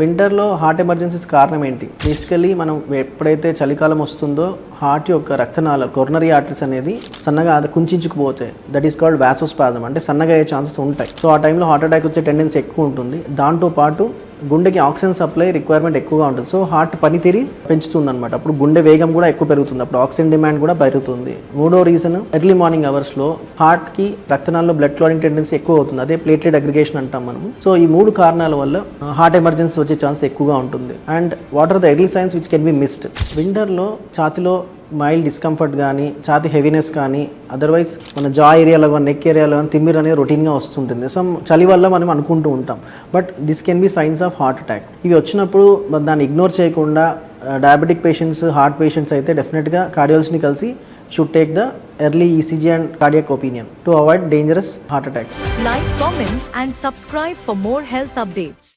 వింటర్లో heart emergencies కారణం ఏంటి బేసికలీ మనం ఎప్పుడైతే చలికాలం వస్తుందో హార్ట్ యొక్క రక్తనాళ కొర్నరీ ఆర్టరీస్ అనేది సన్నగా అది కుంచుకుపోతాయి దట్ ఈస్ కాల్డ్ వ్యాసోస్పాజం అంటే సన్నగా అయ్యే ఛాన్సెస్ ఉంటాయి. సో ఆ టైంలో హార్ట్ అటాక్ వచ్చే టెండెన్సీ ఎక్కువ ఉంటుంది. దాంతో పాటు గుండెకి ఆక్సిజన్ సప్లై రిక్వైర్మెంట్ ఎక్కువగా ఉంటుంది. సో హార్ట్ పనితీరి పెంచుతుంది అనమాట అప్పుడు గుండె వేగం కూడా ఎక్కువ పెరుగుతుంది. అప్పుడు ఆక్సిజన్ డిమాండ్ కూడా పెరుగుతుంది. మూడో రీజన్ ఎర్లీ మార్నింగ్ అవర్స్లో హార్ట్కి రక్తనాల్లో బ్లడ్ క్లాడింగ్ టెండెన్సీ ఎక్కువ అవుతుంది. అదే ప్లేటెడ్ అగ్రిగేషన్ అంటాం మనం సో ఈ మూడు కారణాల వల్ల హార్ట్ ఎమర్జెన్సీ వచ్చే ఛాన్స్ ఎక్కువగా ఉంటుంది. And what are the early signs which can be missed? వింటర్లో ఛాతిలో మైల్డ్ డిస్కంఫర్ట్ కానీ ఛాతి హెవీనెస్ కానీ అదర్వైజ్ మన జా ఏరియాలో కానీ నెక్ ఏరియాలో కానీ తిమ్మిర్ అనేది రొటీన్గా వస్తుంటుంది. సో చలి వల్ల మనం అనుకుంటూ ఉంటాం. But this can be signs of heart attack ఇవి వచ్చినప్పుడు దాన్ని ఇగ్నోర్ చేయకుండా డయాబెటిక్ పేషెంట్స్ హార్ట్ పేషెంట్స్ అయితే డెఫినెట్గా కార్డియాలజీని కలిసి should take the early ECG and cardiac opinion to avoid dangerous heart attacks like comment and subscribe for more health updates